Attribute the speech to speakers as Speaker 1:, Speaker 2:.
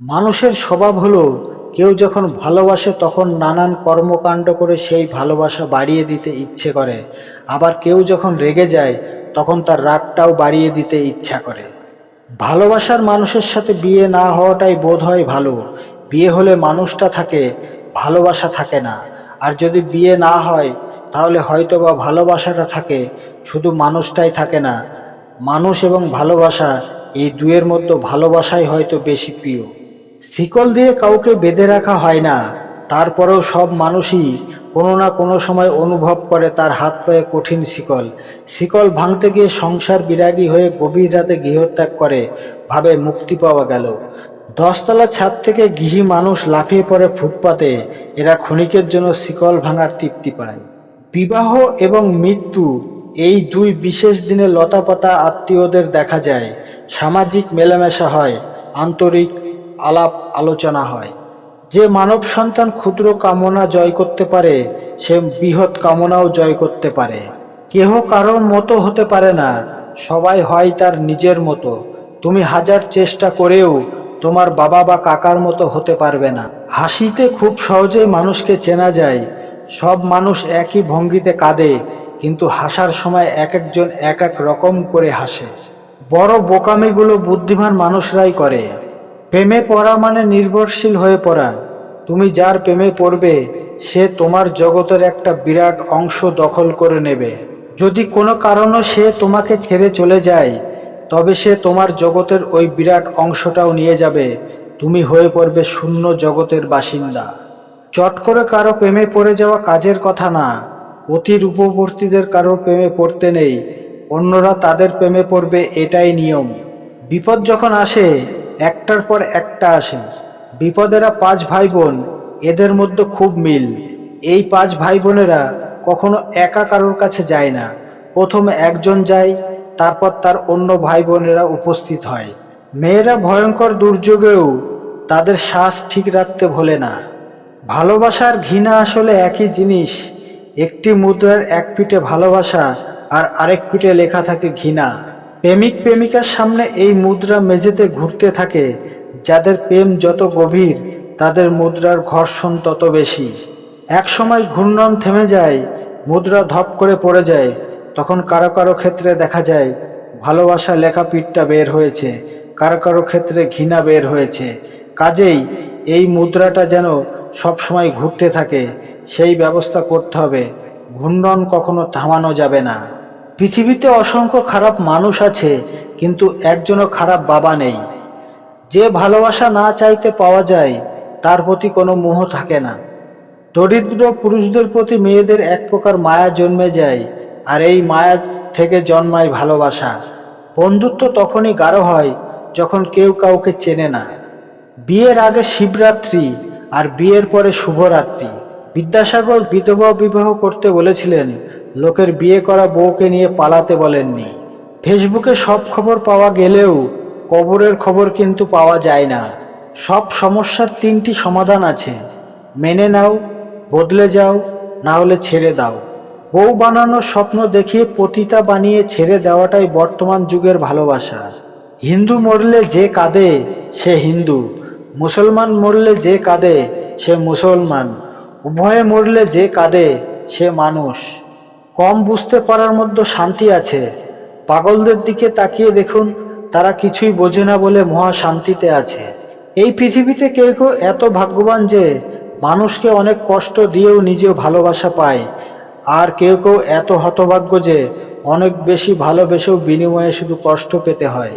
Speaker 1: মানুষের স্বভাব হলো, কেউ যখন ভালোবাসে তখন নানান কর্মকাণ্ড করে সেই ভালোবাসা বাড়িয়ে দিতে ইচ্ছে করে। আবার কেউ যখন রেগে যায়, তখন তার রাগটাও বাড়িয়ে দিতে ইচ্ছা করে। ভালোবাসার মানুষের সাথে বিয়ে না হওয়াটাই বোধ হয় ভালো। বিয়ে হলে মানুষটা থাকে, ভালোবাসা থাকে না। আর যদি বিয়ে না হয়, তাহলে হয়তো বা ভালোবাসাটা থাকে, শুধু মানুষটাই থাকে না। মানুষ এবং ভালোবাসা, এই দুয়ের মধ্যে ভালোবাসাই হয়তো বেশি প্রিয়। শিকল দিয়ে কাউকে বেঁধে রাখা হয় না। তারপরেও সব মানুষই কোনো না কোনো সময় অনুভব করে তার হাত পায়ে কঠিন শিকল। শিকল ভাঙতে গিয়ে সংসার বিরাগী হয়ে গভীর রাতে গৃহত্যাগ করে, ভাবে মুক্তি পাওয়া গেল। দশতলা ছাদ থেকে গৃহী মানুষ লাফিয়ে পড়ে ফুটপাতে, এরা ক্ষণিকের জন্য শিকল ভাঙার তৃপ্তি পায়। বিবাহ এবং মৃত্যু, এই দুই বিশেষ দিনে লতাপাতা আত্মীয়দের দেখা যায়। সামাজিক মেলামেশা হয়, আন্তরিক আলাপ আলোচনা হয়। যে মানব সন্তান ক্ষুদ্র কামনা জয় করতে পারে, সে বৃহৎ কামনাও জয় করতে পারে। কেহ কারোর মতো হতে পারে না, সবাই হয় তার নিজের মতো। তুমি হাজার চেষ্টা করেও তোমার বাবা বা কাকার মতো হতে পারবে না। হাসিতে খুব সহজেই মানুষকে চেনা যায়। সব মানুষ একই ভঙ্গিতে কাঁদে, কিন্তু হাসার সময় এক একজন এক এক রকম করে হাসে। বড় বোকামিগুলো বুদ্ধিমান মানুষরাই করে। প্রেমে পড়া মানে নির্ভরশীল হয়ে পড়া। তুমি যার প্রেমে পড়বে, সে তোমার জগতের একটা বিরাট অংশ দখল করে নেবে। যদি কোনো কারণে সে তোমাকে ছেড়ে চলে যায়, তবে সে তোমার জগতের ওই বিরাট অংশটাও নিয়ে যাবে। তুমি হয়ে পড়বে শূন্য জগতের বাসিন্দা। চট করে কারও প্রেমে পড়ে যাওয়া কাজের কথা না। অতি রূপবর্তীদের কারও প্রেমে পড়তে নেই। অন্যরা তাদের প্রেমে পড়বে, এটাই নিয়ম। বিপদ যখন আসে একটার পর একটা আসে। বিপদেরা পাঁচ ভাই বোন এদের মধ্যে খুব মিল। এই পাঁচ ভাই বোনেরা কখনো একা কারোর কাছে যায় না। প্রথমে একজন যায়, তারপর তার অন্য ভাই বোনেরা উপস্থিত হয়। মেয়েরা ভয়ঙ্কর দুর্যোগেও তাদের শ্বাস ঠিক রাখতে ভোলে না। ভালোবাসার ঘৃণা আসলে একই জিনিস। একটি মুদ্রার এক পিঠে ভালোবাসা আর আরেক পিঠে লেখা থাকে ঘৃণা। প্রেমিক প্রেমিকার সামনে এই মুদ্রা মেঝেতে ঘুরতে থাকে। যাদের প্রেম যত গভীর, তাদের মুদ্রার ঘর্ষণ তত বেশি। এক সময় ঘূর্ণন থেমে যায়, মুদ্রা ধপ করে পড়ে যায়। তখন কারও কারও ক্ষেত্রে দেখা যায়, ভালোবাসা লেখা পিঠটা বের হয়েছে। কারও কারও ক্ষেত্রে ঘৃণা বের হয়েছে। কাজেই এই মুদ্রাটা যেন সব সময় ঘুরতে থাকে, সেই ব্যবস্থা করতে হবে। ঘূর্ণন কখনো থামানো যাবে না। পৃথিবীতে অসংখ্য খারাপ মানুষ আছে, কিন্তু একজনও খারাপ বাবা নেই। যে ভালোবাসা না চাইতে পাওয়া যায়, তার প্রতি কোনো মোহ থাকে না। দরিদ্র পুরুষদের প্রতি মেয়েদের এক প্রকার মায়া জন্মে যায়, আর এই মায়া থেকে জন্মায় ভালোবাসা। বন্ধুত্ব তখনই গাঢ় হয়, যখন কেউ কাউকে চেনে না। বিয়ের আগে শিবরাত্রি, আর বিয়ের পরে শুভরাত্রি। বিদ্যাসাগর বিধবা বিবাহ করতে বলেছিলেন লোকের বিয়ে করা বউকে নিয়ে পালাতে বলেননি। ফেসবুকে সব খবর পাওয়া গেলেও কবরের খবর কিন্তু পাওয়া যায় না। সব সমস্যার তিনটি সমাধান আছে। মেনে নাও, বদলে যাও, না হলে ছেড়ে দাও। বউ বানানোর স্বপ্ন দেখিয়ে পতিতা বানিয়ে ছেড়ে দেওয়াটাই বর্তমান যুগের ভালোবাসা। হিন্দু মরলে যে কাঁদে, সে হিন্দু। মুসলমান মরলে যে কাঁদে, সে মুসলমান। উভয়ে মরলে যে কাঁদে, সে মানুষ। কম বুঝতে পারার মধ্যে শান্তি আছে। পাগলদের দিকে তাকিয়ে দেখুন, তারা কিছুই বোঝে না বলে মহা শান্তিতে আছে। এই পৃথিবীতে কেউ কেউ এত ভাগ্যবান যে মানুষকে অনেক কষ্ট দিয়েও নিজেও ভালোবাসা পায়। আর কেউ কেউ এত হতভাগ্য যে অনেক বেশি ভালোবেসেও বিনিময়ে শুধু কষ্ট পেতে হয়।